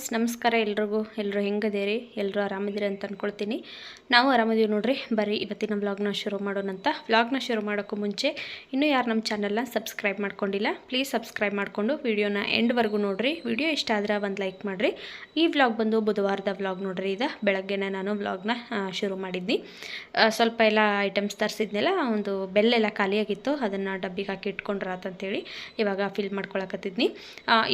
Friends, ನಮಸ್ಕಾರ ಎಲ್ರಿಗೂ. ಎಲ್ಲರೂ ಹೆಂಗದೇರಿ? ಎಲ್ಲರೂ ಆರಾಮಿದ್ದೀರಿ ಅಂತ ಅಂದ್ಕೊಳ್ತೀನಿ ನಾವು ಆರಾಮಿದ್ದೀವಿ ನೋಡ್ರಿ. ಬರೀ ಇವತ್ತಿನ ವ್ಲಾಗ್ನ ಶುರು ಮಾಡೋಣಂತ ವ್ಲಾಗ್ನ ಶುರು ಮಾಡೋಕ್ಕೂ ಮುಂಚೆ ಇನ್ನೂ ಯಾರು ನಮ್ಮ ಚಾನಲ್ನ ಸಬ್ಸ್ಕ್ರೈಬ್ ಮಾಡ್ಕೊಂಡಿಲ್ಲ ಪ್ಲೀಸ್ ಸಬ್ಸ್ಕ್ರೈಬ್ ಮಾಡಿಕೊಂಡು ವಿಡಿಯೋನ ಎಂಡ್ವರೆಗೂ ನೋಡಿರಿ. ವಿಡಿಯೋ ಇಷ್ಟ ಆದ್ರೆ ಒಂದು ಲೈಕ್ ಮಾಡಿರಿ. ಈ ವ್ಲಾಗ್ ಬಂದು ಬುಧವಾರದ ವ್ಲಾಗ್ ನೋಡ್ರಿ. ಇದು ಬೆಳಗ್ಗೆನೇ ನಾನು ವ್ಲಾಗ್ನ ಶುರು ಮಾಡಿದ್ನಿ. ಸ್ವಲ್ಪ ಎಲ್ಲ ಐಟಮ್ಸ್ ತರಿಸಿದ್ನೆಲ್ಲ, ಒಂದು ಬೆಲ್ಲೆಲ್ಲ ಖಾಲಿಯಾಗಿತ್ತು. ಅದನ್ನು ಡಬ್ಬಿಗೆ ಹಾಕಿ ಇಟ್ಕೊಂಡ್ರಾತಂತೇಳಿ ಇವಾಗ ಫಿಲ್ ಮಾಡ್ಕೊಳಕತ್ತಿದ್ನಿ.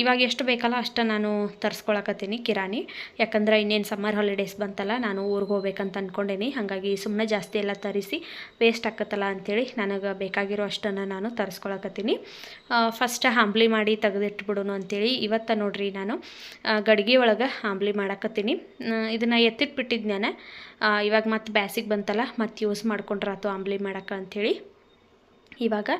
ಇವಾಗ ಎಷ್ಟು ಬೇಕಲ್ಲ ಅಷ್ಟು ನಾನು ತರಿಸ್ಕೊಳಕತ್ತೀನಿ. ಕಿರಾಣಿ. ಯಾಕಂದ್ರೆ ಇನ್ನೇನು ಸಮ್ಮರ್ ಹಾಲಿಡೇಸ್ ಬಂತಲ್ಲ, ನಾನು ಊರಿಗೆ ಹೋಗ್ಬೇಕಂತ ಅಂದ್ಕೊಂಡೇನಿ ಹಾಗಾಗಿ ಸುಮ್ಮನೆ ಜಾಸ್ತಿ ಎಲ್ಲ ತರಿಸಿ ವೇಸ್ಟ್ ಆಕತ್ತಲ್ಲ ಅಂಥೇಳಿ ನನಗೆ ಬೇಕಾಗಿರೋ ಅಷ್ಟನ್ನು ನಾನು ತರಿಸ್ಕೊಳಕತ್ತೀನಿ. ಫಸ್ಟ್ ಆಂಬ್ಲಿ ಮಾಡಿ ತೆಗೆದಿಟ್ಬಿಡೋನು ಅಂಥೇಳಿ ಇವತ್ತು ನೋಡ್ರಿ ನಾನು. ಗಡಿಗೆ ಒಳಗೆ ಆಂಬ್ಲಿ ಮಾಡಕತ್ತೀನಿ. ಇದನ್ನು ಎತ್ತಿಟ್ಬಿಟ್ಟಿದ್ದು ನಾನು ಇವಾಗ ಮತ್ತೆ ಬ್ಯಾಸಿಗೆ ಬಂತಲ್ಲ, ಮತ್ತೆ ಯೂಸ್ ಮಾಡ್ಕೊಂಡ್ರಾತು ಆಂಬ್ಲಿ ಮಾಡಕ್ಕೆ ಅಂಥೇಳಿ ಇವಾಗ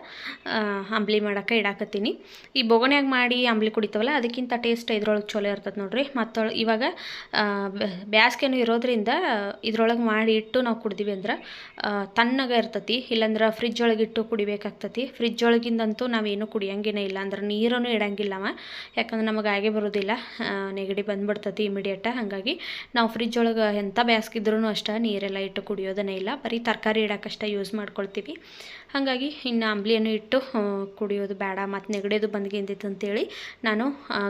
ಅಂಬ್ಲಿ ಮಾಡಕ್ಕೆ ಇಡಾಕತ್ತೀನಿ. ಈ ಬೊಗನ್ಯಾಗ ಮಾಡಿ ಅಂಬ್ಲಿ ಕುಡಿತವಲ್ಲ, ಅದಕ್ಕಿಂತ ಟೇಸ್ಟ್ ಇದ್ರೊಳಗೆ ಚಲೋ ಇರ್ತದೆ ನೋಡ್ರಿ. ಮತ್ತು ಇವಾಗ ಬ್ಯಾಸ್ಗೆನೂ ಇರೋದ್ರಿಂದ ಇದ್ರೊಳಗೆ ಮಾಡಿ ಇಟ್ಟು ನಾವು ಕುಡ್ದೀವಿ ಅಂದ್ರೆ ತಣ್ಣಗೆ ಇರ್ತತಿ. ಇಲ್ಲಾಂದ್ರೆ ಫ್ರಿಜ್ ಒಳಗೆ ಇಟ್ಟು ಕುಡಿಬೇಕಾಗ್ತತಿ. ಫ್ರಿಜ್ ಒಳಗಿಂದಂತೂ ನಾವೇನು ಕುಡಿಯೋಂಗೇನೇ ಇಲ್ಲ. ಅಂದ್ರೆ ನೀರನ್ನು ಇಡಂಗಿಲ್ಲವ ಯಾಕಂದ್ರೆ ನಮಗೆ ಹಾಗೆ ಬರೋದಿಲ್ಲ. ನೆಗಡಿ ಬಂದ್ಬಿಡ್ತತಿ ಇಮಿಡಿಯೇಟ ಹಾಗಾಗಿ ನಾವು ಫ್ರಿಜ್ ಒಳಗೆ ಎಂಥ ಬ್ಯಾಸ್ಗಿದ್ರೂ ಅಷ್ಟೇ ನೀರೆಲ್ಲ ಇಟ್ಟು ಕುಡಿಯೋದನ್ನೇ ಇಲ್ಲ. ಬರೀ ತರಕಾರಿ ಇಡೋಕ್ಕಷ್ಟೇ ಯೂಸ್ ಮಾಡ್ಕೊಳ್ತೀವಿ. ಹಾಗಾಗಿ ಇನ್ನು ಅಂಬ್ಲಿಯನ್ನು ಇಟ್ಟು ಕುಡಿಯೋದು ಬೇಡ, ಮತ್ತು ನೆಗಡಿಯೋದು ಬಂದ್ಗೆಂದಿತ್ತು ಅಂತೇಳಿ ನಾನು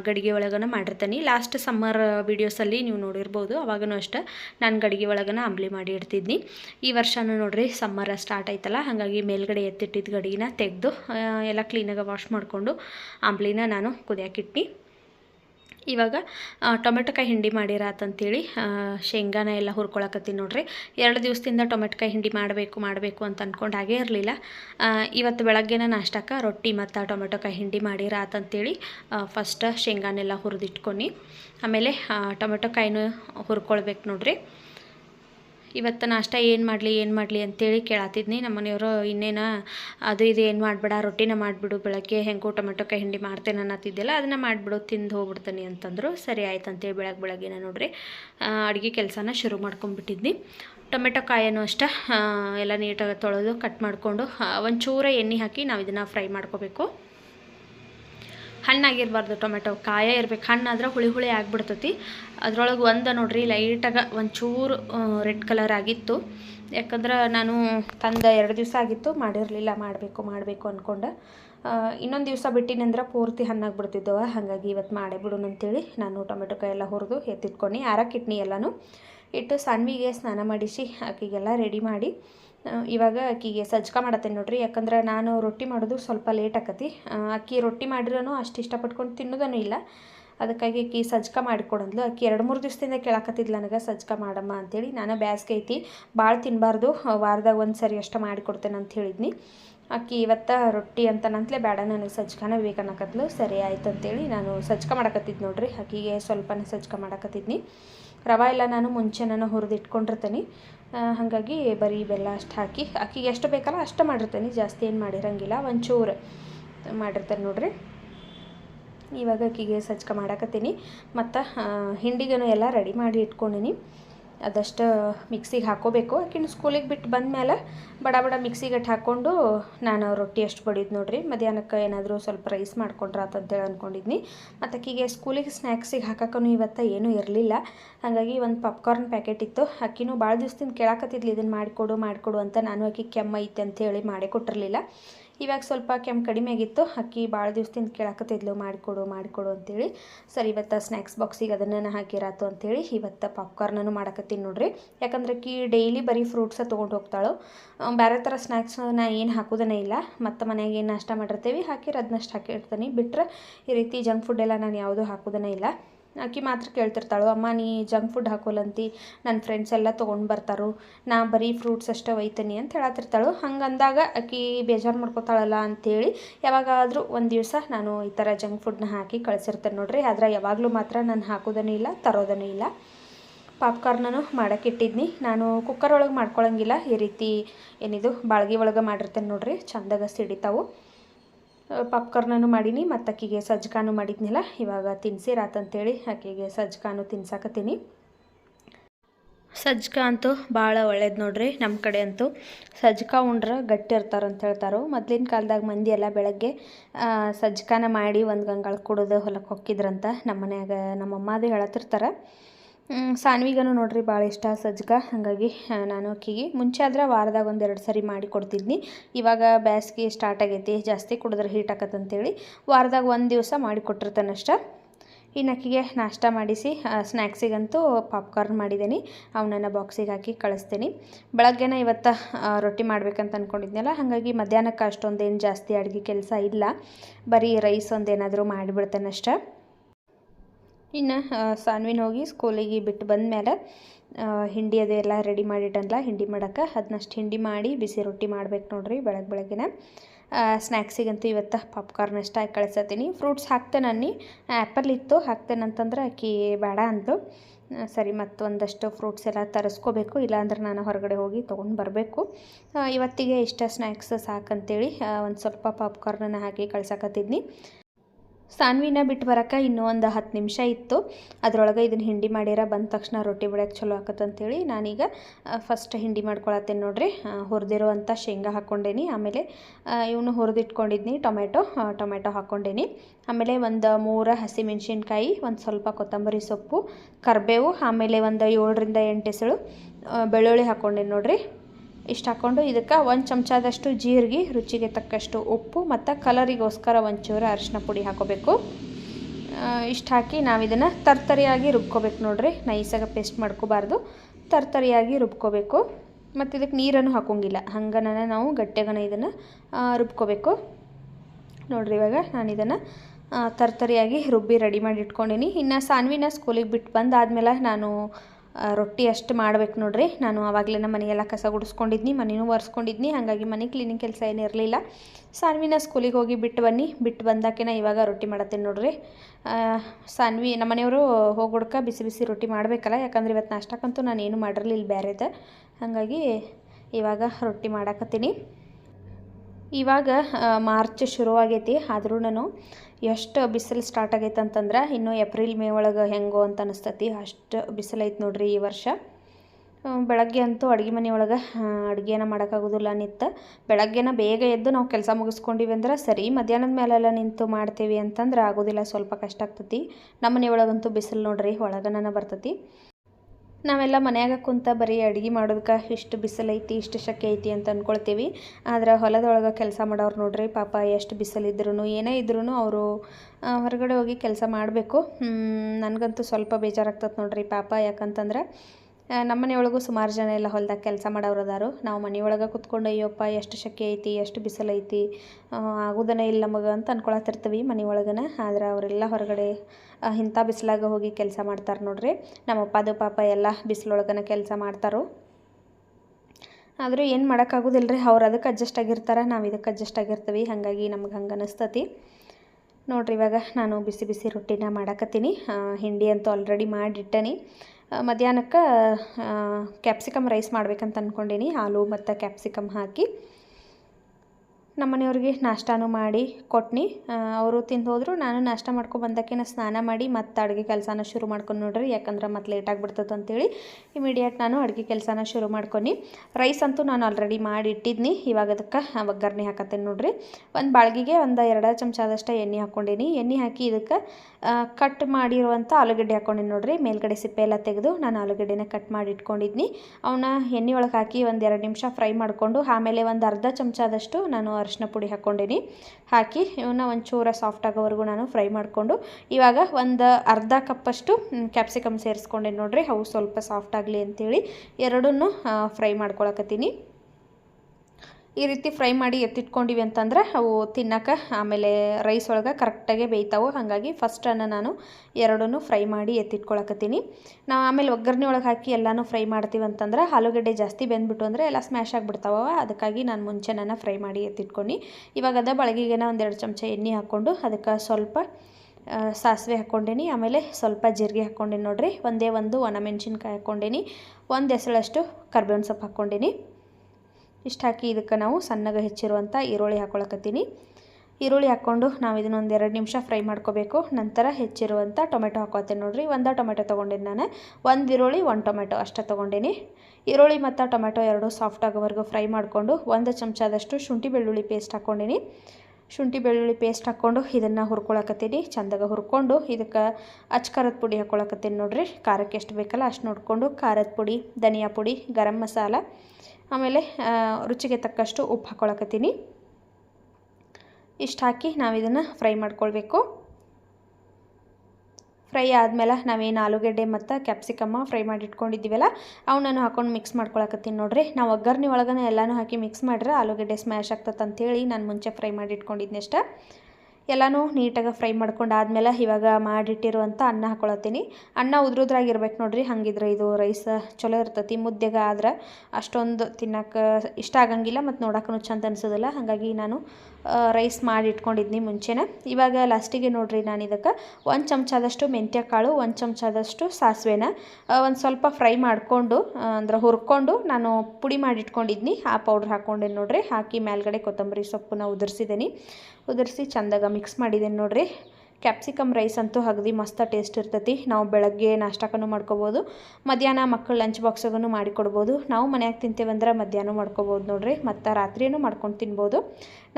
ಗಡಿಗೆ ಒಳಗನ ಮಾಡಿರ್ತೀನಿ. ಲಾಸ್ಟ್ ಸಮ್ಮರ್ ವೀಡಿಯೋಸಲ್ಲಿ ನೀವು ನೋಡಿರ್ಬೋದು ಅವಾಗೂ ಅಷ್ಟೇ ನಾನು ಗಡಿಗೆ ಒಳಗನ ಅಂಬ್ಲಿ ಮಾಡಿ ಇಡ್ತಿದ್ನಿ. ಈ ವರ್ಷನೂ ನೋಡ್ರಿ ಸಮ್ಮರ್ ಸ್ಟಾರ್ಟ್ ಆಯ್ತಲ್ಲ, ಹಾಗಾಗಿ ಮೇಲ್ಗಡೆ ಎತ್ತಿಟ್ಟಿದ್ದು ಗಡಿನ ತೆಗೆದು ಎಲ್ಲ ಕ್ಲೀನಾಗಿ ವಾಶ್ ಮಾಡಿಕೊಂಡು ಅಂಬ್ಲಿನ ನಾನು ಕುದಿಯಾಕಿಟ್ನಿ. ಇವಾಗ ಟೊಮೆಟೊಕಾಯಿ ಹಿಂಡಿ ಮಾಡಿರಾತಂತೇಳಿ ಶೇಂಗಾನ ಎಲ್ಲ ಹುರ್ಕೊಳಕತ್ತೀನಿ ನೋಡ್ರಿ. ಎರಡು ದಿವಸದಿಂದ ಟೊಮೆಟೊಕಾಯಿ ಹಿಂಡಿ ಮಾಡಬೇಕು ಮಾಡಬೇಕು ಅಂತ ಅಂದ್ಕೊಂಡು ಹಾಗೇ ಇರಲಿಲ್ಲ. ಇವತ್ತು ಬೆಳಗ್ಗೆನ ನಾಷ್ಟಕ್ಕೆ ರೊಟ್ಟಿ ಮತ್ತು ಟೊಮೆಟೊಕಾಯಿ ಹಿಂಡಿ ಮಾಡಿರಾತಂತೇಳಿ ಫಸ್ಟ್ ಶೇಂಗಾನೆಲ್ಲ ಹುರಿದಿಟ್ಕೊಂಡು ಆಮೇಲೆ ಟೊಮೆಟೊಕಾಯಿನ ಟೊಮೆಟೊಕಾಯಿನೂ ಹುರ್ಕೊಳ್ಬೇಕು ನೋಡ್ರಿ. ಇವತ್ತು ನಾಷ್ಟ ಏನು ಮಾಡಲಿ ಏನು ಮಾಡಲಿ ಅಂತೇಳಿ ಕೇಳತ್ತಿದ್ನಿ ನಮ್ಮ ಮನೆಯವರು, ಇನ್ನೇನ ಅದು ಇದು ಏನು ಮಾಡಬೇಡ, ರೊಟ್ಟಿನ ಮಾಡಿಬಿಡು, ಬೆಳಗ್ಗೆ ಹೆಂಗೋ ಟೊಮೆಟೊಕಾಯಿ ಹಿಂಡಿ ಮಾಡ್ತೇನೆ ಅನ್ನತ್ತಿದ್ದೆಲ್ಲ ಅದನ್ನು ಮಾಡಿಬಿಡು, ತಿಂದು ಹೋಗ್ಬಿಡ್ತೀನಿ ಅಂತಂದರು. ಸರಿ ಆಯ್ತು ಅಂತೇಳಿ ಬೆಳಗ್ಗೆ ಬೆಳಗ್ಗೆನ ನೋಡ್ರಿ. ಅಡುಗೆ ಕೆಲಸನ ಶುರು ಮಾಡ್ಕೊಂಡ್ಬಿಟ್ಟಿದ್ನಿ ಟೊಮೆಟೊ ಕಾಯನ್ನು ಅಷ್ಟೇ ಎಲ್ಲ ನೀಟಾಗಿ ತೊಳೆದು ಕಟ್ ಮಾಡಿಕೊಂಡು ಒಂಚೂರ ಎಣ್ಣೆ ಹಾಕಿ ನಾವು ಇದನ್ನು ಫ್ರೈ ಮಾಡ್ಕೋಬೇಕು. ಹಣ್ಣಾಗಿರಬಾರ್ದು, ಟೊಮೆಟೊ. ಕಾಯ ಇರ್ಬೇಕು. ಹಣ್ಣಾದ್ರೆ ಹುಳಿ ಹುಳಿ ಆಗಿಬಿಡ್ತತಿ. ಅದ್ರೊಳಗೆ ಒಂದು ನೋಡ್ರಿ ಲೈಟಾಗ ಒಂಚೂರು ರೆಡ್ ಕಲರ್ ಆಗಿತ್ತು. ಯಾಕಂದ್ರೆ ನಾನು ತಂದ ಎರಡು ದಿವಸ ಆಗಿತ್ತು. ಮಾಡಿರಲಿಲ್ಲ, ಮಾಡಬೇಕು ಮಾಡಬೇಕು ಅಂದ್ಕೊಂಡು ಇನ್ನೊಂದು ದಿವಸ ಬಿಟ್ಟಿನಂದ್ರೆ ಪೂರ್ತಿ ಹಣ್ಣಾಗ್ಬಿಡ್ತಿದ್ದವ. ಹಾಗಾಗಿ ಇವತ್ತು ಮಾಡೇ ಬಿಡೋಣ ಅಂತೇಳಿ ನಾನು ಟೊಮೆಟೊ ಕಾಯಿ ಎಲ್ಲ ಹುರಿದು ಎತ್ತಿಟ್ಕೊಂಡು. ಆರಕ್ಕಿಟ್ನಿ ಎಲ್ಲನೂ ಇಟ್ಟು ಸಾನ್ವಿಗೆ ಸ್ನಾನ ಮಾಡಿಸಿ ಆಕೆಗೆಲ್ಲ ರೆಡಿ ಮಾಡಿ. ಇವಾಗ ಅಕ್ಕಿಗೆ ಸಜ್ಕ ಮಾಡತ್ತೇನೆ ನೋಡ್ರಿ, ಯಾಕಂದ್ರೆ ನಾನು ರೊಟ್ಟಿ ಮಾಡೋದು ಸ್ವಲ್ಪ ಲೇಟ್ ಆಕತಿ. ಅಕ್ಕಿ ರೊಟ್ಟಿ ಮಾಡಿರೋನು ಅಷ್ಟು ಇಷ್ಟಪಟ್ಕೊಂಡು ತಿನ್ನೋದೂ ಇಲ್ಲ. ಅದಕ್ಕಾಗಿ ಅಕ್ಕಿ ಸಜ್ಕ ಮಾಡಿಕೊಡಂದ್ಲು. ಅಕ್ಕಿ ಎರಡು ಮೂರು ದಿವಸದಿಂದ ಕೇಳಾಕತ್ತಿದ್ಲು ನನಗೆ, ಸಜ್ಕ ಮಾಡಮ್ಮ ಅಂತೇಳಿ. ನಾನು ಬ್ಯಾಸ್ಗೆ ಐತಿ, ಭಾಳ ತಿನ್ನಬಾರ್ದು ವಾರದಾಗ ಒಂದು ಸರಿ ಅಷ್ಟು ಮಾಡಿಕೊಡ್ತೇನೆ ಅಂತ ಹೇಳಿದ್ನಿ. ಅಕ್ಕಿ ಇವತ್ತು ರೊಟ್ಟಿ ಅಂತ ನಂತಲೇ ಬೇಡ ನನಗೆ, ಸಜ್ಕನ ಬೇಕನ್ನಕತ್ಲು ಸರಿ ಆಯ್ತು ಅಂತೇಳಿ ನಾನು ಸಜ್ಕ ಮಾಡಕತ್ತಿದ್ದು ನೋಡ್ರಿ, ಅಕ್ಕಿಗೆ ಸ್ವಲ್ಪನೇ ಸಜ್ಕ ಮಾಡಕತ್ತಿದ್ನಿ. ರವೆ ಎಲ್ಲ ನಾನು ಮುಂಚೆ ನಾನು ಹುರಿದಿಟ್ಕೊಂಡಿರ್ತೀನಿ. ಹಾಗಾಗಿ ಬರೀ ಬೆಲ್ಲ ಅಷ್ಟು ಹಾಕಿ, ಅಕ್ಕಿಗೆ ಎಷ್ಟು ಬೇಕಲ್ಲ ಅಷ್ಟು ಮಾಡಿರ್ತೀನಿ. ಜಾಸ್ತಿ ಏನು ಮಾಡಿರಂಗಿಲ್ಲ, ಒಂಚೂರು ಮಾಡಿರ್ತೇನೆ ನೋಡ್ರಿ. ಇವಾಗ ಅಕ್ಕಿಗೆ ಸಜ್ಕ ಮಾಡಕತ್ತೀನಿ. ಮತ್ತು ಹಿಂಡಿಗನು ಎಲ್ಲ ರೆಡಿ ಮಾಡಿ ಇಟ್ಕೊಂಡಿನಿ. ಅದಷ್ಟು ಮಿಕ್ಸಿಗೆ ಹಾಕೋಬೇಕು. ಆಕಿನ ಸ್ಕೂಲಿಗೆ ಬಿಟ್ಟು ಬಂದಮೇಲೆ ಬಡ ಬಡ ಮಿಕ್ಸಿಗೆ ಹಾಕ್ಕೊಂಡು ನಾನು ರೊಟ್ಟಿ ಅಷ್ಟು ಬಡಿದ್ದು ನೋಡ್ರಿ. ಮಧ್ಯಾಹ್ನಕ್ಕೆ ಏನಾದರೂ ಸ್ವಲ್ಪ ರೈಸ್ ಮಾಡ್ಕೊಂಡ್ರಾತ ಅಂತೇಳಿ ಅಂದ್ಕೊಂಡಿದ್ನಿ ಮತ್ತು ಆಕಿಗೆ ಸ್ಕೂಲಿಗೆ ಸ್ನ್ಯಾಕ್ಸಿಗೆ ಹಾಕೋಕ್ಕೂ ಇವತ್ತು ಏನೂ ಇರಲಿಲ್ಲ. ಹಾಗಾಗಿ ಒಂದು ಪಾಪ್ಕಾರ್ನ್ ಪ್ಯಾಕೆಟ್ ಇತ್ತು. ಅಕ್ಕಿನೂ ಭಾಳ ದಿವ್ಸದಿಂದ ಕೇಳಾಕತ್ತಿದ್ಲು, ಇದನ್ನು ಮಾಡಿಕೊಡು ಮಾಡಿಕೊಡು ಅಂತ. ನಾನು ಆಕೆ ಕೆಮ್ಮ ಐತೆ ಅಂತೇಳಿ ಮಾಡೇ ಕೊಟ್ಟಿರಲಿಲ್ಲ. ಇವಾಗ ಸ್ವಲ್ಪ ಕೆಮ್ಮು ಕಡಿಮೆ ಆಗಿತ್ತು. ಅಕ್ಕಿ ಭಾಳ ದಿವ್ಸದಿಂದ ಕೇಳಾಕತ್ತಿದ್ಲು ಮಾಡಿಕೊಡು ಮಾಡಿಕೊಡು ಅಂತೇಳಿ. ಸರಿ, ಇವತ್ತು ಸ್ನ್ಯಾಕ್ಸ್ ಬಾಕ್ಸಿಗೆ ಅದನ್ನು ಹಾಕಿರಾತು ಅಂತೇಳಿ ಇವತ್ತು ಪಾಪ್ಕಾರ್ನೂ ಮಾಡಕತ್ತೀನಿ ನೋಡ್ರಿ. ಯಾಕಂದ್ರೆ ಅಕ್ಕಿ ಡೈಲಿ ಬರೀ ಫ್ರೂಟ್ಸ ತೊಗೊಂಡು ಹೋಗ್ತಾಳು. ಬೇರೆ ಥರ ಸ್ನ್ಯಾಕ್ಸ್ ನಾ ಏನು ಹಾಕೋದನ್ನೇ ಇಲ್ಲ. ಮತ್ತು ಮನೆಗೆ ಏನು ನಾಷ್ಟ ಮಾಡಿರ್ತೀವಿ ಹಾಕಿರ ಅದನ್ನಷ್ಟು ಹಾಕಿರ್ತೀನಿ. ಬಿಟ್ಟರೆ ಈ ರೀತಿ ಜಂಕ್ ಫುಡ್ ಎಲ್ಲ ನಾನು ಯಾವುದೂ ಹಾಕೋದನ್ನೇ ಇಲ್ಲ. ಆಕಿ ಮಾತ್ರ ಕೇಳ್ತಿರ್ತಾಳು, ಅಮ್ಮ, ನೀ ಜಂಕ್ ಫುಡ್ ಹಾಕೋಲಂತಿ ನನ್ನ ಫ್ರೆಂಡ್ಸ್ ಎಲ್ಲ ತೊಗೊಂಡು ಬರ್ತಾರೋ, ನಾ ಬರೀ ಫ್ರೂಟ್ಸ್ ಅಷ್ಟೇ ಒಯ್ತೀನಿ ಅಂತ ಹೇಳತ್ತಿರ್ತಾಳು ಹಂಗಂದಾಗ ಆಕೆ ಬೇಜಾರು ಮಾಡ್ಕೋತಾಳಲ್ಲ ಅಂಥೇಳಿ ಯಾವಾಗಾದರೂ ಒಂದು ದಿವಸ ನಾನು ಈ ಥರ ಜಂಕ್ ಫುಡ್ನ ಹಾಕಿ ಕಳಿಸಿರ್ತೇನೆ ನೋಡ್ರಿ, ಆದರೆ ಯಾವಾಗಲೂ ಮಾತ್ರ ನಾನು ಹಾಕೋದೂ ಇಲ್ಲ ತರೋದನ್ನೂ ಇಲ್ಲ. ಪಾಪ್ಕಾರ್ನೂ ಮಾಡೋಕೆ ಇಟ್ಟಿದ್ನಿ. ನಾನು ಕುಕ್ಕರ್ ಒಳಗೆ ಮಾಡ್ಕೊಳಂಗಿಲ್ಲ, ಈ ರೀತಿ ಏನಿದು, ಬಾಳ್ಗೆ ಒಳಗೆ ಮಾಡಿರ್ತೇನೆ ನೋಡ್ರಿ, ಚಂದಾಗ ಸಿಡಿತಾವು. ಪಾಪ್ಕಾರ್ನನು ಮಾಡೀನಿ ಮತ್ತು ಅಕ್ಕಿಗೆ ಸಜ್ಜಕಾನು ಮಾಡಿದ್ನಲ್ಲ, ಇವಾಗ ತಿನ್ಸಿರಾತಂತೇಳಿ ಆಕೆಗೆ ಸಜ್ಜಕಾನು ತಿನ್ಸಾಕತ್ತೀನಿ. ಸಜ್ಜಕ ಅಂತೂ ಭಾಳ ಒಳ್ಳೇದು ನೋಡ್ರಿ ನಮ್ಮ ಕಡೆ ಅಂತೂ. ಸಜ್ಜಕ ಉಂಡ್ರೆ ಗಟ್ಟಿ ಇರ್ತಾರೆ ಅಂತ ಹೇಳ್ತಾರೆ. ಮೊದ್ಲಿನ ಕಾಲದಾಗ ಮಂದಿ ಎಲ್ಲ ಬೆಳಗ್ಗೆ ಸಜ್ಜಕಾನ ಮಾಡಿ ಒಂದು ಗಂಗಾಳ ಕುಡಿದು ಹೊಲಕ್ಕೆ ಹೊಕ್ಕಿದ್ರಂತ ನಮ್ಮ ಮನ್ಯಾಗ ನಮ್ಮ ಅಮ್ಮದು ಹೇಳತ್ತಿರ್ತಾರೆ. ಸಾನ್ವಿಗನು ನೋಡ್ರಿ ಭಾಳ ಇಷ್ಟ ಸಜ್ಜಕ ಹಾಗಾಗಿ ನಾನು ಅಕ್ಕಿಗೆ. ಮುಂಚೆ ಆದ್ರೆ ವಾರದಾಗ ಒಂದೆರಡು ಸರಿ ಮಾಡಿ ಕೊಡ್ತಿದ್ನಿ. ಇವಾಗ ಬ್ಯಾಸ್ಗೆ ಸ್ಟಾರ್ಟ್ ಆಗೈತಿ. ಜಾಸ್ತಿ ಕುಡಿದ್ರೆ ಹೀಟ್ ಆಕತ್ತಂತೇಳಿ ವಾರದಾಗ ಒಂದು ದಿವಸ ಮಾಡಿ ಕೊಟ್ಟಿರ್ತಾನಷ್ಟ ಇನ್ನು ಅಕ್ಕಿಗೆ ನಾಷ್ಟ ಮಾಡಿಸಿ ಸ್ನ್ಯಾಕ್ಸಿಗಂತೂ ಪಾಪ್ಕಾರ್ನ್ ಮಾಡಿದ್ದೀನಿ ಅವನನ್ನು ಬಾಕ್ಸಿಗೆ ಹಾಕಿ ಕಳಿಸ್ತೀನಿ. ಬೆಳಗ್ಗೆನ ಇವತ್ತು ರೊಟ್ಟಿ ಮಾಡ್ಬೇಕಂತ ಅಂದ್ಕೊಂಡಿದ್ನಲ್ಲ ಹಾಗಾಗಿ ಮಧ್ಯಾಹ್ನಕ್ಕೆ ಅಷ್ಟೊಂದೇನು ಜಾಸ್ತಿ ಅಡುಗೆ ಕೆಲಸ ಇಲ್ಲ. ಬರೀ ರೈಸ್ ಒಂದೇನಾದರೂ ಮಾಡಿಬಿಡ್ತೇನೆ ಅಷ್ಟೇ. ಇನ್ನು ಸಾನ್ವಿನ ಹೋಗಿ ಸ್ಕೂಲಿಗೆ ಬಿಟ್ಟು ಬಂದಮೇಲೆ ಹಿಂಡಿ ಅದೆಲ್ಲ ರೆಡಿ ಮಾಡಿಟ್ಟನಲ್ಲ ಹಿಂಡಿ ಮಾಡೋಕ್ಕೆ ಅದನ್ನಷ್ಟು ಹಿಂಡಿ ಮಾಡಿ ಬಿಸಿ ರೊಟ್ಟಿ ಮಾಡ್ಬೇಕು ನೋಡ್ರಿ ಬೆಳಗ್ಗೆ ಬೆಳಗ್ಗೆನ. ಸ್ನ್ಯಾಕ್ಸಿಗಂತೂ ಇವತ್ತು ಪಾಪ್ಕಾರ್ನ್ ಅಷ್ಟು ಹಾಕಿ ಕಳಿಸತ್ತೀನಿ ಫ್ರೂಟ್ಸ್ ಹಾಕ್ತೇನೆ ಅನ್ನಿ. ಆ್ಯಪಲ್ ಇತ್ತು, ಹಾಕ್ತೇನೆ ಅಂತಂದ್ರೆ ಆಕಿ ಬೇಡ ಅಂತು ಸರಿ ಮತ್ತೊಂದಷ್ಟು ಫ್ರೂಟ್ಸ್ ಎಲ್ಲ ತರಿಸ್ಕೋಬೇಕು. ಇಲ್ಲಾಂದ್ರೆ ನಾನು ಹೊರಗಡೆ ಹೋಗಿ ತೊಗೊಂಡು ಬರಬೇಕು. ಇವತ್ತಿಗೆ ಇಷ್ಟ ಸ್ನ್ಯಾಕ್ಸ್ ಸಾಕಂತೇಳಿ ಒಂದು ಸ್ವಲ್ಪ ಪಾಪ್ಕಾರ್ನನ್ನು ಹಾಕಿ ಕಳ್ಸಕತ್ತಿದ್ನಿ. ಸಾನ್ವಿನ ಬಿಟ್ಟು ಬರೋಕೆ ಇನ್ನೂ ಒಂದು ಹತ್ತು ನಿಮಿಷ ಇತ್ತು. ಅದರೊಳಗೆ ಇದನ್ನು ಹಿಂಡಿ ಮಾಡಿರ ಬಂದ ತಕ್ಷಣ ರೊಟ್ಟಿ ಬಿಡೋಕೆ ಚಲೋ ಆಕತ್ತಂತೇಳಿ ನಾನೀಗ ಫಸ್ಟ್ ಹಿಂಡಿ ಮಾಡ್ಕೊಳತ್ತೇನೆ ನೋಡ್ರಿ. ಹುರಿದಿರೋ ಅಂಥ ಶೇಂಗಾ ಹಾಕ್ಕೊಂಡೇನಿ ಆಮೇಲೆ ಇವನು ಹುರಿದಿಟ್ಕೊಂಡಿದ್ನಿ ಟೊಮೆಟೊ ಟೊಮೆಟೊ ಹಾಕ್ಕೊಂಡೇನಿ ಆಮೇಲೆ ಒಂದು ಮೂರು ಹಸಿಮೆಣ್ಸಿನ್ಕಾಯಿ, ಒಂದು ಸ್ವಲ್ಪ ಕೊತ್ತಂಬರಿ ಸೊಪ್ಪು, ಕರಿಬೇವು, ಆಮೇಲೆ ಒಂದು ಏಳರಿಂದ ಎಂಟು ಎಸಳು ಬೆಳ್ಳುಳ್ಳಿ ಹಾಕ್ಕೊಂಡೇನಿ ನೋಡ್ರಿ. ಇಷ್ಟು ಹಾಕ್ಕೊಂಡು ಇದಕ್ಕೆ ಒಂದು ಚಮಚದಷ್ಟು ಜೀರಿಗೆ, ರುಚಿಗೆ ತಕ್ಕಷ್ಟು ಉಪ್ಪು ಮತ್ತು ಕಲರಿಗೋಸ್ಕರ ಒಂಚೂರು ಅರಿಶಿನ ಪುಡಿ ಹಾಕೋಬೇಕು. ಇಷ್ಟು ಹಾಕಿ ನಾವು ಇದನ್ನು ತರ್ತರಿಯಾಗಿ ರುಬ್ಕೋಬೇಕು ನೋಡ್ರಿ. ನೈಸಾಗಿ ಪೇಸ್ಟ್ ಮಾಡ್ಕೋಬಾರ್ದು. ತರ್ತರಿಯಾಗಿ ರುಬ್ಕೋಬೇಕು. ಮತ್ತು ಇದಕ್ಕೆ ನೀರನ್ನು ಹಾಕೋಂಗಿಲ್ಲ. ಹಂಗನ ನಾವು ಗಟ್ಟೆಗನ ಇದನ್ನು ರುಬ್ಕೋಬೇಕು. ನೋಡ್ರಿ ಇವಾಗ ನಾನು ಇದನ್ನು ತರ್ತರಿಯಾಗಿ ರುಬ್ಬಿ ರೆಡಿ ಮಾಡಿ ಇಟ್ಕೊಂಡೀನಿ ಇನ್ನು ಸಾನ್ವಿನ ಸ್ಕೂಲಿಗೆ ಬಿಟ್ಟು ಬಂದಾದ್ಮೇಲೆ ನಾನು ರೊಟ್ಟಿ ಅಷ್ಟು ಮಾಡ್ಬೇಕು ನೋಡ್ರಿ. ನಾನು ಆವಾಗಲೇ ನಮ್ಮ ಮನೆಯೆಲ್ಲ ಕಸ ಗುಡಿಸ್ಕೊಂಡಿದ್ನಿ ಮನೆಯೂ ಒರೆಸ್ಕೊಂಡಿದ್ನಿ. ಹಾಗಾಗಿ ಮನೆ ಕ್ಲೀನಿಂಗ್ ಕೆಲಸ ಏನು ಇರಲಿಲ್ಲ. ಸಾನ್ವಿನ ಸ್ಕೂಲಿಗೆ ಹೋಗಿ ಬಿಟ್ಟು ಬನ್ನಿ. ಬಿಟ್ಟು ಬಂದಾಕಿನ ಇವಾಗ ರೊಟ್ಟಿ ಮಾಡತ್ತೇನೆ ನೋಡ್ರಿ. ಸಾನ್ವಿ ನಮ್ಮ ಮನೆಯವರು ಹೋಗುಡ್ಕ ಬಿಸಿ ಬಿಸಿ ರೊಟ್ಟಿ ಮಾಡಬೇಕಲ್ಲ. ಯಾಕಂದ್ರೆ ಇವತ್ತು ನಾಷ್ಟಕ್ಕಂತೂ ನಾನು ಏನು ಮಾಡಿರಲಿಲ್ಲ ಬೇರೆದು ಹಾಗಾಗಿ ಇವಾಗ ರೊಟ್ಟಿ ಮಾಡಾಕತ್ತೀನಿ. ಇವಾಗ ಮಾರ್ಚ್ ಶುರುವಾಗೈತಿ. ಆದರೂ ನಾನು ಎಷ್ಟು ಬಿಸಿಲು ಸ್ಟಾರ್ಟ್ ಆಗೈತೆ ಅಂತಂದ್ರೆ ಇನ್ನು ಏಪ್ರಿಲ್, ಮೇ ಒಳಗೆ ಹೆಂಗೋ ಅಂತ ಅನಿಸ್ತತಿ. ಅಷ್ಟು ಬಿಸಿಲೈತೆ ನೋಡ್ರಿ ಈ ವರ್ಷ. ಬೆಳಗ್ಗೆ ಅಂತೂ ಅಡುಗೆ ಮನೆ ಒಳಗೆ ಅಡುಗೆನ ಮಾಡೋಕ್ಕಾಗೋದಿಲ್ಲ ನಿತ್ತ ಬೆಳಗ್ಗೆನ ಬೇಗ ಎದ್ದು ನಾವು ಕೆಲಸ ಮುಗಿಸ್ಕೊಂಡಿವಿ ಅಂದ್ರೆ ಸರಿ, ಮಧ್ಯಾಹ್ನದ ಮೇಲೆಲ್ಲ ನಿಂತು ಮಾಡ್ತೀವಿ ಅಂತಂದ್ರೆ ಆಗೋದಿಲ್ಲ, ಸ್ವಲ್ಪ ಕಷ್ಟ ಆಗ್ತತಿ. ನಮ್ಮ ಮನೆಯೊಳಗಂತೂ ಬಿಸಿಲು ನೋಡ್ರಿ ಒಳಗನ ಬರ್ತತಿ. ನಾವೆಲ್ಲ ಮನ್ಯಾಗ ಕುಂತ ಬರೀ ಅಡುಗೆ ಮಾಡೋದಕ್ಕೆ ಇಷ್ಟು ಬಿಸಿಲೈತಿ ಇಷ್ಟು ಶಕೆ ಐತಿ ಅಂತ ಅಂದ್ಕೊಳ್ತೀವಿ ಆದ್ರೆ ಹೊಲದೊಳಗೆ ಕೆಲಸ ಮಾಡೋರು ನೋಡ್ರಿ, ಪಾಪ ಎಷ್ಟು ಬಿಸಿಲಿದ್ರು ಏನೇ ಇದ್ರೂ ಅವರು ಹೊರಗಡೆ ಹೋಗಿ ಕೆಲಸ ಮಾಡಬೇಕು. ನನಗಂತೂ ಸ್ವಲ್ಪ ಬೇಜಾರಾಗ್ತದೆ ನೋಡ್ರಿ ಪಾಪ. ಯಾಕಂತಂದ್ರೆ ನಮ್ಮ ಮನೆಯೊಳಗೂ ಸುಮಾರು ಜನ ಎಲ್ಲ ಹೊಲ್ದಾಗ ಕೆಲಸ ಮಾಡೋರು ಅದಾರು. ನಾವು ಮನೆಯೊಳಗೆ ಕುತ್ಕೊಂಡು, ಅಯ್ಯೋಪ್ಪ, ಎಷ್ಟು ಶೆಕೆ ಐತಿ, ಎಷ್ಟು ಬಿಸಿಲು ಐತಿ ಆಗುದನ ಇಲ್ಲ ನಮಗೆ ಅಂತ ಅನ್ಕೊಳತಿರ್ತೀವಿ ಮನೆಯೊಳಗನ. ಆದ್ರೆ ಅವರೆಲ್ಲ ಹೊರಗಡೆ ಇಂಥ ಬಿಸಿಲಾಗ ಹೋಗಿ ಕೆಲಸ ಮಾಡ್ತಾರೆ ನೋಡ್ರಿ. ನಮ್ಮ ಅಪ್ಪದು ಪಾಪ ಎಲ್ಲ ಬಿಸಿಲೊಳಗನ ಕೆಲಸ ಮಾಡ್ತಾರೋ. ಆದರೂ ಏನು ಮಾಡೋಕ್ಕಾಗೋದಿಲ್ಲ ರೀ ಅವ್ರು ಅದಕ್ಕೆ ಅಡ್ಜಸ್ಟ್ ಆಗಿರ್ತಾರೆ, ನಾವು ಇದಕ್ಕೆ ಅಡ್ಜಸ್ಟ್ ಆಗಿರ್ತೀವಿ. ಹಾಗಾಗಿ ನಮ್ಗೆ ಹಂಗೆ ಅನಿಸ್ತತಿ. ನೋಡ್ರಿ ಇವಾಗ ನಾನು ಬಿಸಿ ಬಿಸಿ ರೊಟ್ಟಿನ ಮಾಡಾಕತ್ತೀನಿ. ಹಿಂಡಿ ಅಂತೂ ಆಲ್ರೆಡಿ ಮಾಡಿಟ್ಟನಿ. ಮಧ್ಯಾಹ್ನಕ್ಕೆ ಕ್ಯಾಪ್ಸಿಕಮ್ ರೈಸ್ ಮಾಡ್ಬೇಕಂತ ಅಂದ್ಕೊಂಡೀನಿ ಹಾಲು ಮತ್ತು ಕ್ಯಾಪ್ಸಿಕಮ್ ಹಾಕಿ. ನಮ್ಮ ಮನೆಯವ್ರಿಗೆ ನಾಷ್ಟಾನು ಮಾಡಿ ಕೊಟ್ನಿ. ಅವರು ತಿಂದು ಹೋದರು ನಾನು ನಾಷ್ಟ ಮಾಡ್ಕೊಂಡು ಬಂದಕ್ಕಿನ ಸ್ನಾನ ಮಾಡಿ ಮತ್ತೆ ಅಡುಗೆ ಕೆಲಸನ ಶುರು ಮಾಡ್ಕೊಂಡು ನೋಡ್ರಿ, ಯಾಕಂದ್ರೆ ಮತ್ತೆ ಲೇಟ್ ಆಗಿಬಿಡ್ತದೆ ಅಂತೇಳಿ ಇಮಿಡಿಯೇಟ್ ನಾನು ಅಡುಗೆ ಕೆಲಸನ ಶುರು ಮಾಡ್ಕೊನಿ. ರೈಸ್ ಅಂತೂ ನಾನು ಆಲ್ರೆಡಿ ಮಾಡಿ ಇಟ್ಟಿದ್ನಿ, ಇವಾಗ ಅದಕ್ಕೆ ಒಗ್ಗರಣೆ ಹಾಕತ್ತೇನೆ ನೋಡ್ರಿ. ಒಂದು ಬಾಳ್ಗಿಗೆ ಒಂದು ಎರಡು ಚಮಚದಷ್ಟು ಎಣ್ಣೆ ಹಾಕ್ಕೊಂಡೀನಿ ಎಣ್ಣೆ ಹಾಕಿ ಇದಕ್ಕೆ ಕಟ್ ಮಾಡಿರುವಂಥ ಆಲೂಗಡ್ಡೆ ಹಾಕ್ಕೊಂಡಿನಿ ನೋಡ್ರಿ. ಮೇಲ್ಗಡೆ ಸಿಪ್ಪೆ ಎಲ್ಲ ತೆಗೆದು ನಾನು ಆಲೂಗಡ್ಡೆನ ಕಟ್ ಮಾಡಿ ಇಟ್ಕೊಂಡಿದ್ನಿ. ಅವನ್ನ ಎಣ್ಣೆ ಒಳಗೆ ಹಾಕಿ ಒಂದು ಎರಡು ನಿಮಿಷ ಫ್ರೈ ಮಾಡಿಕೊಂಡು, ಆಮೇಲೆ ಒಂದು ಅರ್ಧ ಚಮಚದಷ್ಟು ನಾನು ಅರಿಶಿನ ಪುಡಿ ಹಾಕ್ಕೊಂಡಿನಿ. ಹಾಕಿ ಇವನ್ನ ಒಂಚೂರ ಸಾಫ್ಟ್ ಆಗೋವರೆಗೂ ನಾನು ಫ್ರೈ ಮಾಡಿಕೊಂಡು, ಇವಾಗ ಒಂದು ಅರ್ಧ ಕಪ್ಪಷ್ಟು ಕ್ಯಾಪ್ಸಿಕಮ್ ಸೇರಿಸ್ಕೊಂಡೆ ನೋಡ್ರಿ, ಅವು ಸ್ವಲ್ಪ ಸಾಫ್ಟ್ ಆಗಲಿ ಅಂತೇಳಿ, ಎರಡನ್ನೂ ಫ್ರೈ ಮಾಡ್ಕೊಳಕತ್ತೀನಿ. ಈ ರೀತಿ ಫ್ರೈ ಮಾಡಿ ಎತ್ತಿಟ್ಕೊಂಡಿವಿ ಅಂತಂದ್ರೆ ಅವು ತಿನ್ನಕ್ಕೆ ಆಮೇಲೆ ರೈಸ್ ಒಳಗೆ ಕರೆಕ್ಟಾಗೆ ಬೇಯ್ತಾವೆ. ಹಾಗಾಗಿ ಫಸ್ಟನ್ನು ನಾನು ಎರಡನ್ನೂ ಫ್ರೈ ಮಾಡಿ ಎತ್ತಿಟ್ಕೊಳಕತ್ತೀನಿ. ನಾವು ಆಮೇಲೆ ಒಗ್ಗರಣೆ ಒಳಗೆ ಹಾಕಿ ಎಲ್ಲನೂ ಫ್ರೈ ಮಾಡ್ತೀವಿ ಅಂತಂದ್ರೆ ಆಲೂಗಡ್ಡೆ ಜಾಸ್ತಿ ಬೆಂದ್ಬಿಟ್ಟು ಅಂದರೆ ಎಲ್ಲ ಸ್ಮ್ಯಾಶ್ ಆಗಿಬಿಡ್ತಾವ ಅದಕ್ಕಾಗಿ ನಾನು ಮುಂಚೆ ನಾನು ಫ್ರೈ ಮಾಡಿ ಎತ್ತಿಟ್ಕೊಂಡು. ಇವಾಗ ಅದ ಬಳಗಿಗೆನ ಒಂದೆರಡು ಚಮಚ ಎಣ್ಣೆ ಹಾಕ್ಕೊಂಡು ಅದಕ್ಕೆ ಸ್ವಲ್ಪ ಸಾಸಿವೆ ಹಾಕ್ಕೊಂಡೇನಿ. ಆಮೇಲೆ ಸ್ವಲ್ಪ ಜೀರಿಗೆ ಹಾಕ್ಕೊಂಡೇನಿ ನೋಡಿರಿ. ಒಂದೇ ಒಂದು ಒಣಮೆಣ್ಸಿನ್ಕಾಯಿ ಹಾಕ್ಕೊಂಡೇನಿ. ಒಂದು ಎಸಳಷ್ಟು ಕರ್ಬೇವಿನ ಸೊಪ್ಪು ಹಾಕ್ಕೊಂಡೇನಿ. ಇಷ್ಟು ಹಾಕಿ ಇದಕ್ಕೆ ನಾವು ಸಣ್ಣಗೆ ಹೆಚ್ಚಿರುವಂಥ ಈರುಳ್ಳಿ ಹಾಕ್ಕೊಳಕತ್ತೀನಿ ಈರುಳ್ಳಿ ಹಾಕ್ಕೊಂಡು ನಾವು ಇದನ್ನ ಒಂದು ಎರಡು ನಿಮಿಷ ಫ್ರೈ ಮಾಡ್ಕೋಬೇಕು. ನಂತರ ಹೆಚ್ಚಿರುವಂಥ ಟೊಮೆಟೊ ಹಾಕೋತೀನಿ ನೋಡಿರಿ. ಒಂದು ಟೊಮೆಟೊ ತೊಗೊಂಡಿನಿ ನಾನು. ಒಂದು ಈರುಳ್ಳಿ, ಒಂದು ಟೊಮೆಟೊ ಅಷ್ಟೇ ತೊಗೊಂಡಿನಿ. ಈರುಳ್ಳಿ ಮತ್ತು ಟೊಮೆಟೊ ಎರಡು ಸಾಫ್ಟ್ ಆಗೋವರೆಗೂ ಫ್ರೈ ಮಾಡಿಕೊಂಡು ಒಂದು ಚಮಚದಷ್ಟು ಶುಂಠಿ ಬೆಳ್ಳುಳ್ಳಿ ಪೇಸ್ಟ್ ಹಾಕ್ಕೊಂಡಿನಿ ಶುಂಠಿ ಬೆಳ್ಳುಳ್ಳಿ ಪೇಸ್ಟ್ ಹಾಕ್ಕೊಂಡು ಇದನ್ನು ಹುರ್ಕೊಳಕತ್ತೀನಿ. ಚಂದಾಗ ಹುರ್ಕೊಂಡು ಇದಕ್ಕೆ ಅಚ್ಚ ಖಾರದ ಪುಡಿ ಹಾಕ್ಕೊಳಕತ್ತೀನಿ ನೋಡಿರಿ. ಖಾರಕ್ಕೆ ಎಷ್ಟು ಬೇಕಲ್ಲ ಅಷ್ಟು ನೋಡಿಕೊಂಡು ಖಾರದ ಪುಡಿ, ಧನಿಯಾ ಪುಡಿ, ಗರಂ ಮಸಾಲ, ಆಮೇಲೆ ರುಚಿಗೆ ತಕ್ಕಷ್ಟು ಉಪ್ಪು ಹಾಕ್ಕೊಳಕತ್ತೀನಿ ಇಷ್ಟು ಹಾಕಿ ನಾವು ಇದನ್ನು ಫ್ರೈ ಮಾಡ್ಕೊಳ್ಬೇಕು. ಫ್ರೈ ಆದಮೇಲೆ ನಾವೇನು ಆಲೂಗಡ್ಡೆ ಮತ್ತು ಕ್ಯಾಪ್ಸಿಕಮ್ಮ ಫ್ರೈ ಮಾಡಿ ಇಟ್ಕೊಂಡಿದ್ದೀವಲ್ಲ ನಾನು ಹಾಕೊಂಡು ಮಿಕ್ಸ್ ಮಾಡ್ಕೊಳಕತ್ತೀನಿ ನೋಡ್ರಿ. ನಾವು ಒಗ್ಗರಣೆ ಒಳಗನೆ ಎಲ್ಲನೂ ಹಾಕಿ ಮಿಕ್ಸ್ ಮಾಡ್ರೆ ಆಲೂಗಡ್ಡೆ ಸ್ಮ್ಯಾಶ್ ಆಗ್ತದೆ ಅಂತೇಳಿ ನಾನು ಮುಂಚೆ ಫ್ರೈ ಮಾಡಿ ಇಟ್ಕೊಂಡಿದ್ನಿ ಎಲ್ಲಾನು ಎಲ್ಲನೂ ನೀಟಾಗಿ ಫ್ರೈ ಮಾಡ್ಕೊಂಡು ಆದಮೇಲೆ ಇವಾಗ ಮಾಡಿಟ್ಟಿರುವಂಥ ಅನ್ನ ಹಾಕೊಳತ್ತೀನಿ. ಅನ್ನ ಉದ್ರುದ್ರಾಗಿರ್ಬೇಕು ನೋಡ್ರಿ, ಹಂಗಿದ್ರೆ ಇದು ರೈಸ್ ಚಲೋ ಇರ್ತತಿ, ಮುದ್ದೆಗೆ ಆದ್ರೆ ಅಷ್ಟೊಂದು ತಿನ್ನಕ್ಕೆ ಇಷ್ಟ ಆಗಂಗಿಲ್ಲ ಮತ್ತು ನೋಡೋಕ್ಕೂ ಚಂದ ಅನಿಸೋದಿಲ್ಲ. ಹಾಗಾಗಿ ನಾನು ರೈಸ್ ಮಾಡಿ ಇಟ್ಕೊಂಡಿದ್ನಿ ಮುಂಚೆನೇ. ಇವಾಗ ಲಾಸ್ಟಿಗೆ ನೋಡ್ರಿ ನಾನು ಇದಕ್ಕೆ ಒಂದು ಚಮಚದಷ್ಟು ಮೆಂತ್ಯ ಕಾಳು ಒಂದು ಚಮಚದಷ್ಟು ಸಾಸಿವೆನ ಒಂದು ಸ್ವಲ್ಪ ಫ್ರೈ ಮಾಡಿಕೊಂಡು ಅಂದ್ರೆ ಹುರ್ಕೊಂಡು ನಾನು ಪುಡಿ ಮಾಡಿ ಇಟ್ಕೊಂಡಿದ್ನಿ ಆ ಪೌಡ್ರ್ ಹಾಕ್ಕೊಂಡೆ ನೋಡ್ರಿ, ಹಾಕಿ ಮೇಲ್ಗಡೆ ಕೊತ್ತಂಬರಿ ಸೊಪ್ಪನ್ನ ಉದುರಿಸಿದ್ದೀನಿ ಉದುರಿಸಿ ಚಂದಾಗ ಮಿಕ್ಸ್ ಮಾಡಿದ್ದೀನಿ ನೋಡ್ರಿ. ಕ್ಯಾಪ್ಸಿಕಮ್ ರೈಸ್ ಅಂತೂ ಅಗದಿ ಮಸ್ತ ಟೇಸ್ಟ್ ಇರ್ತೈತಿ. ನಾವು ಬೆಳಗ್ಗೆ ನಾಷ್ಟಕ್ಕೂ ಮಾಡ್ಕೋಬೋದು, ಮಧ್ಯಾಹ್ನ ಮಕ್ಕಳು ಲಂಚ್ ಬಾಕ್ಸಿಗೂ ಮಾಡಿಕೊಡ್ಬೋದು. ನಾವು ಮನ್ಯಾಗ ತಿಂತೇವಂದ್ರೆ ಮಧ್ಯಾಹ್ನ ಮಾಡ್ಕೋಬೋದು ನೋಡ್ರಿ, ಮತ್ತು ರಾತ್ರಿಯೂ ಮಾಡ್ಕೊಂಡು ತಿನ್ಬೋದು.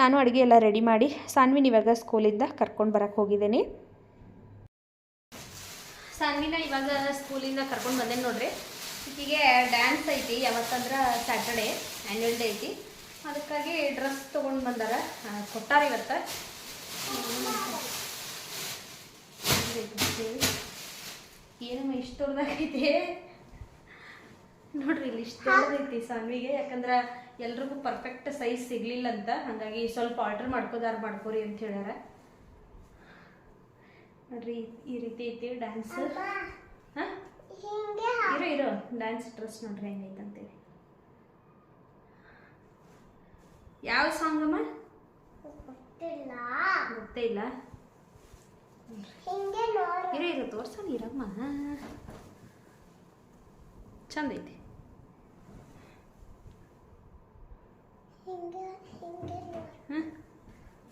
ನಾನು ಅಡುಗೆ ಎಲ್ಲ ರೆಡಿ ಮಾಡಿ ಸಾನ್ವಿನ ಇವಾಗ ಸ್ಕೂಲಿಂದ ಕರ್ಕೊಂಡು ಬರೋಕೆ ಹೋಗಿದ್ದೀನಿ. ಸಾನ್ವಿನ ಇವಾಗ ಸ್ಕೂಲಿಂದ ಕರ್ಕೊಂಡು ಬಂದೇನೆ ನೋಡ್ರಿ, ಈಕಿಗೆ ಡ್ಯಾನ್ಸ್ ಐತಿ, ಯಾವತ್ತಂದ್ರೆ ಸ್ಯಾಟರ್ಡೇ ಆ್ಯನ್ಯಲ್ ಡೇ ಐತಿ. ಅದಕ್ಕಾಗಿ ಡ್ರೆಸ್ ತೊಗೊಂಡು ಬಂದಾರ ಕೊಟ್ಟಾರ ಇವತ್ತು. ಏನಮ್ಮ ಇಷ್ಟು ದೊಡ್ಡದಾಗೈತೆ? ನೋಡ್ರಿ ಇಲ್ಲಿ ಇಷ್ಟು ದೊಡ್ಡದೈತಿ ಸಾನ್ವಿಗೆ ಯಾಕಂದ್ರೆ ಎಲ್ರಿಗೂ ಪರ್ಫೆಕ್ಟ್ ಸೈಜ್ ಸಿಗ್ಲಿಲ್ಲ ಅಂತ ಹಾಗಾಗಿ ಸ್ವಲ್ಪ ಆರ್ಡರ್ ಮಾಡ್ಕೋದಾರ ಮಾಡ್ಕೋರಿ ಅಂತ ಹೇಳ್ಯಾರ. ನೋಡ್ರಿ ಈ ರೀತಿ ಐತಿ ಡ್ಯಾನ್ಸ್ ಇರೋ ಇರೋ. ಡ್ಯಾನ್ಸ್ ಡ್ರೆಸ್ ನೋಡ್ರಿ ಹೆಂಗೈತೆ ಅಂತೇಳಿ ಯಾವ ಸಾಂಗ್ ಅಮ್ಮ? ಗೊತ್ತೇ ಇಲ್ಲ. ಇರೋ ಇರೋ ತೋರ್ಸೋಣ ಇರಮ್ಮ. ಚಂದ ಐತಿ.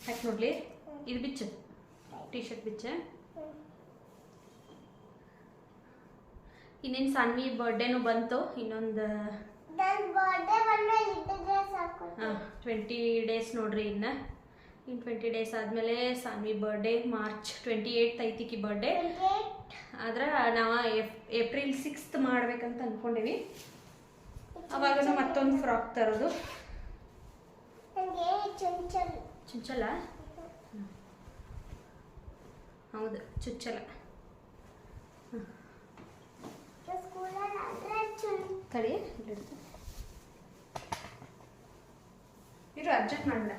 ಹಾಕಿ ನೋಡ್ಲಿ. ಇದು ಬಿಚ್ಚ. ಟೀ ಶರ್ಟ್ ಬಿಚ್ಚ ಇನ್ನೇನು ಸನ್ವಿ ಬರ್ಡೇನು ಬಂತು. ಇನ್ನೊಂದು ಟ್ವೆಂಟಿ ಡೇಸ್ ನೋಡ್ರಿ ಇನ್ನು. ಇನ್ನು ಟ್ವೆಂಟಿ ಡೇಸ್ ಆದಮೇಲೆ Sanvi birthday March twenty eight ಐತಿಕಿ birthday ಆದ್ರೆ ನಾವು ಏಪ್ರಿಲ್ ಸಿಕ್ಸ್ತ್ ಮಾಡ್ಬೇಕಂತ ಅಂದ್ಕೊಂಡೀವಿ ಅವಾಗ ಮತ್ತೊಂದು ಫ್ರಾಕ್ ತರೋದು. ಚುಚ್ಚಲ. ಹೌದು ಚುಚ್ಚಲ. ತಡಿ. ಇರು ಅಡ್ಜಸ್ಟ್ ಮಾಡಲ್ಲ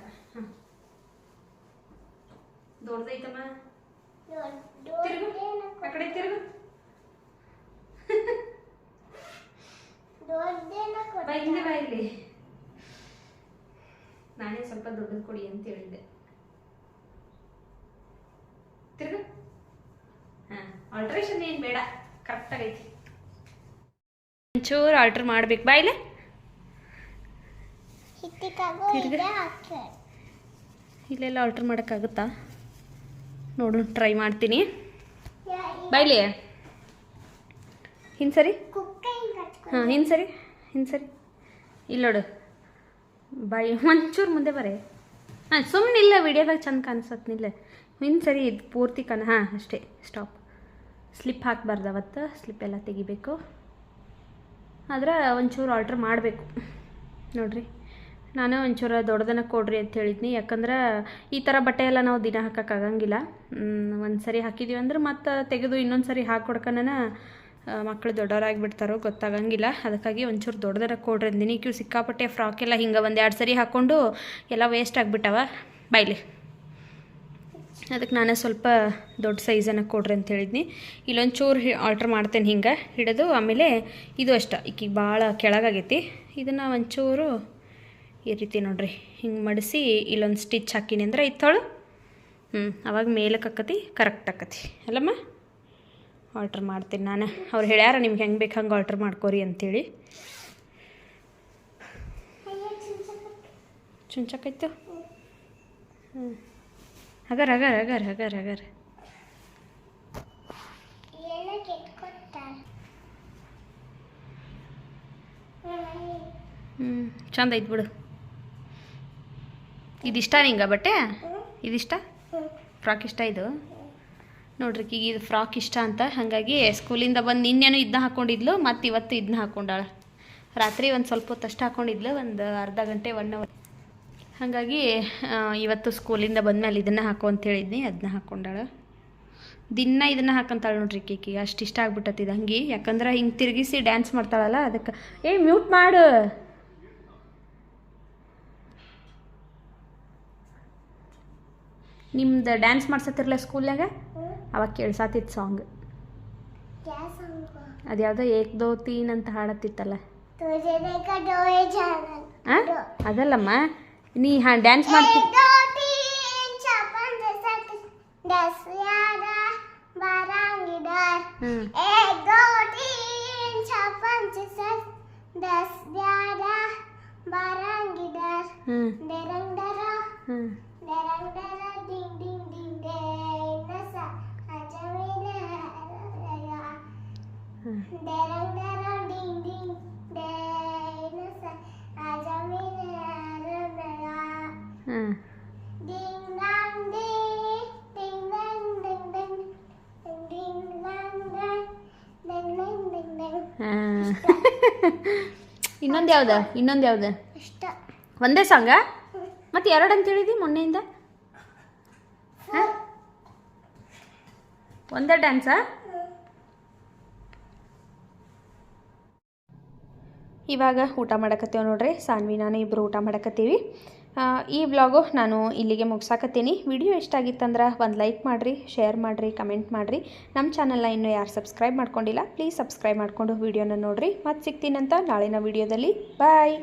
ದೊಡ್ಡದೈತಮ್ಮ ತಿರುಗು ಆ ಕಡೆ ತಿರುಗು. ಬೈಲಿ ಬೈಲಿ ನಾನೇ ಸ್ವಲ್ಪ ದೊಡ್ಡದು ಕೊಡಿ ಅಂತ ಹೇಳಿದ್ದೆ. ತಿರುಗು. ಹಾ ಆಲ್ಟ್ರೇಷನ್ ಏನು ಬೇಡ ಕರೆಕ್ಟಾಗೈತಿ ಒಂಚೂರು ಆಲ್ಟ್ರ್ ಮಾಡ್ಬೇಕು. ಬಾ ಇಲ್ಲೇ. ಇಲ್ಲೆಲ್ಲ ಆಲ್ಟ್ರ್ ಮಾಡೋಕ್ಕಾಗುತ್ತಾ? ನೋಡು ಟ್ರೈ ಮಾಡ್ತೀನಿ. ಬೈಲಿ? ಹಿಂದೆ ಸರಿ? ಹಾಂ, ಹಿಂದೆ ಸರಿ ಹಿಂದೆ ಸರಿ. ಇಲ್ಲ ನೋಡು. ಬಾಯಿ ಒಂಚೂರು ಮುಂದೆ ಬರೇ. ಹಾಂ ಸುಮ್ಮನೆ ಇಲ್ಲ ವಿಡಿಯೋದಾಗ ಚಂದ ಕಾಣಿಸತ್ತೆ ನಿಲ್ಲ. ಸರಿ, ಇದು ಪೂರ್ತಿ ಕಣ, ಹಾಂ, ಅಷ್ಟೇ ಸ್ಟಾಪ್ ಸ್ಲಿಪ್ ಹಾಕಬಾರ್ದು ಅವತ್ತು ಸ್ಲಿಪ್ ಎಲ್ಲ ತೆಗಿಬೇಕು. ಆದ್ರೆ ಒಂಚೂರು ಆರ್ಡ್ರ್ ಮಾಡಬೇಕು. ನೋಡ್ರಿ. ನಾನು ಒಂಚೂರು ದೊಡ್ಡದನ್ನ ಕೊಡ್ರಿ ಅಂತ ಹೇಳಿದ್ನಿ. ಯಾಕಂದ್ರೆ ಈ ಥರ ಬಟ್ಟೆ ಎಲ್ಲ ನಾವು ದಿನ ಹಾಕೋಕ್ಕಾಗಂಗಿಲ್ಲ ಒಂದು ಸರಿ ಹಾಕಿದ್ದೀವಿ ಅಂದ್ರೆ ಮತ್ತೆ ತೆಗೆದು ಇನ್ನೊಂದು ಸರಿ ಹಾಕೊಡ್ಕನ ಮಕ್ಕಳು ದೊಡ್ಡವರಾಗಿಬಿಡ್ತಾರೋ ಗೊತ್ತಾಗಂಗಿಲ್ಲ. ಅದಕ್ಕಾಗಿ ಒಂಚೂರು ದೊಡ್ಡದರ ಕೊಡ್ರಿ ಅಂದಿನಿ. ಕ್ಯೂ ಸಿಕ್ಕಾಪಟ್ಟೆ ಫ್ರಾಕ್ ಎಲ್ಲ ಹಿಂಗೆ ಒಂದು ಎರಡು ಸರಿ ಹಾಕ್ಕೊಂಡು ಎಲ್ಲ ವೇಸ್ಟ್ ಆಗಿಬಿಟ್ಟವ. ಬಾಯ್ಲಿ ಅದಕ್ಕೆ ನಾನು ಸ್ವಲ್ಪ ದೊಡ್ಡ ಸೈಜನ್ನು ಕೊಡ್ರಿ ಅಂತ ಹೇಳಿದ್ನಿ. ಇಲ್ಲೊಂಚೂರು ಹಿ ಆರ್ಡ್ರ್ ಮಾಡ್ತೇನೆ ಹಿಂಗೆ ಹಿಡಿದು. ಆಮೇಲೆ ಇದು ಅಷ್ಟ. ಈಕಿಗೆ ಭಾಳ ಕೆಳಗಾಗೈತಿ. ಇದನ್ನು ಒಂಚೂರು ಈ ರೀತಿ ನೋಡ್ರಿ. ಹಿಂಗೆ ಮಡಿಸಿ ಇಲ್ಲೊಂದು ಸ್ಟಿಚ್ ಹಾಕಿನಿ ಅಂದ್ರೆ ಇತ್ತೋಳು ಹ್ಞೂ ಅವಾಗ ಮೇಲಕ್ಕೆ ಆಕತಿ ಕರೆಕ್ಟ್ ಆಕತಿ ಅಲ್ಲಮ್ಮ? ಆರ್ಡ್ರ್ ಮಾಡ್ತೀನಿ ನಾನು. ಅವ್ರು ಹೇಳ್ಯಾರ ನಿಮ್ಗೆ ಹೆಂಗೆ ಬೇಕು ಹಂಗೆ ಆರ್ಡ್ರ್ ಮಾಡ್ಕೋರಿ ಅಂಥೇಳಿ ಚುಂಚಕೈತು ಹ್ಞೂ ಹಗರ್ ಹಗರ್ ಹಗರ್ ಹಗರ್ ಹಗರ್. ಹ್ಞೂ ಚಂದ ಐತ್ ಬಿಡು. ಇದಿಷ್ಟ ನಿಂಗೆ ಬಟ್ಟೆ? ಇದಿಷ್ಟ? ಫ್ರಾಕ್ ಇಷ್ಟ ಇದು? ನೋಡ್ರಿ, ಈಗ ಇದು ಫ್ರಾಕ್ ಇಷ್ಟ ಅಂತ. ಹಾಗಾಗಿ ಸ್ಕೂಲಿಂದ ಬಂದು ನಿನ್ನೆನೂ ಇದನ್ನ ಹಾಕ್ಕೊಂಡಿದ್ಲು ಮತ್ತು ಇವತ್ತು ಇದನ್ನ ಹಾಕೊಂಡಾಳೆ. ರಾತ್ರಿ ಒಂದು ಸ್ವಲ್ಪ ಹೊತ್ತು ಅಷ್ಟು ಹಾಕೊಂಡಿದ್ಲು, ಒಂದು ಅರ್ಧ ಗಂಟೆ ಒನ್ ಅವರ್ ಹಾಗಾಗಿ ಇವತ್ತು ಸ್ಕೂಲಿಂದ ಬಂದಮೇಲೆ ಇದನ್ನು ಹಾಕು ಅಂತ ಹೇಳಿದ್ನಿ ಅದನ್ನ ಹಾಕೊಂಡಾಳೆ. ದಿನ ಇದನ್ನು ಹಾಕಂತಾಳೆ ನೋಡ್ರಿ ಕೇಕಿ ಅಷ್ಟು ಇಷ್ಟ ಆಗ್ಬಿಟ್ಟತ್ತಿದ ಹಂಗೆ ಯಾಕಂದ್ರೆ ಹಿಂಗೆ ತಿರುಗಿಸಿ ಡ್ಯಾನ್ಸ್ ಮಾಡ್ತಾಳಲ್ಲ, ಅದಕ್ಕೆ ಏ ಮ್ಯೂಟ್ ಮಾಡು. ನಿಮ್ದು ಡ್ಯಾನ್ಸ್ ಮಾಡ್ಸತ್ತಿರಲ್ಲ ಸ್ಕೂಲ್ನಾಗ ಅವಾಗ ಕೇಳ್ಸಾತಿತ್ತು ಸಾಂಗ್ ಅದ್ಯಾವುದೋ ಏಕ್ ದೋ ತೀನ್ ಅಂತ ಹಾಡತ್ತಿತ್ತಲ್ಲ? ಅದಲ್ಲಮ್ಮ? ನೀ ಹಾ ಡ್ಯಾನ್ಸ್ ಮಾಡ್ತಿ ಹ್ಞೂ ಇನ್ನೊಂದು ಯಾವ್ದು? ಇನ್ನೊಂದು ಯಾವ್ದು? ಒಂದೇ ಸಾಂಗ ಮತ್ತೆ ಎರಡು ಅಂತ ಹೇಳಿದಿ ಮೊನ್ನೆಯಿಂದ? ಒಂದೇ ಡ್ಯಾನ್ಸಾ ಇವಾಗ ಊಟ ಮಾಡಕತ್ತೇವೆ ನೋಡ್ರಿ. ಸಾನ್ವಿ, ನಾನು ಇಬ್ಬರು ಊಟ ಮಾಡಕತ್ತೀವಿ. ಈ ವ್ಲಾಗು ನಾನು ಇಲ್ಲಿಗೆ ಮುಗಿಸಾಕತ್ತೀನಿ. ವಿಡಿಯೋ ಇಷ್ಟ ಆಗಿತ್ತಂದ್ರೆ ಒಂದು ಲೈಕ್ ಮಾಡಿರಿ, ಶೇರ್ ಮಾಡಿರಿ, ಕಮೆಂಟ್ ಮಾಡಿರಿ. ನಮ್ಮ ಚಾನಲ್ನ ಇನ್ನೂ ಯಾರು ಸಬ್ಸ್ಕ್ರೈಬ್ ಮಾಡ್ಕೊಂಡಿಲ್ಲ, ಪ್ಲೀಸ್ ಸಬ್ಸ್ಕ್ರೈಬ್ ಮಾಡಿಕೊಂಡು ವಿಡಿಯೋನ ನೋಡಿರಿ. ಮತ್ತೆ ಸಿಗ್ತೀನಂತ ನಾಳಿನ ವಿಡಿಯೋದಲ್ಲಿ. ಬಾಯ್!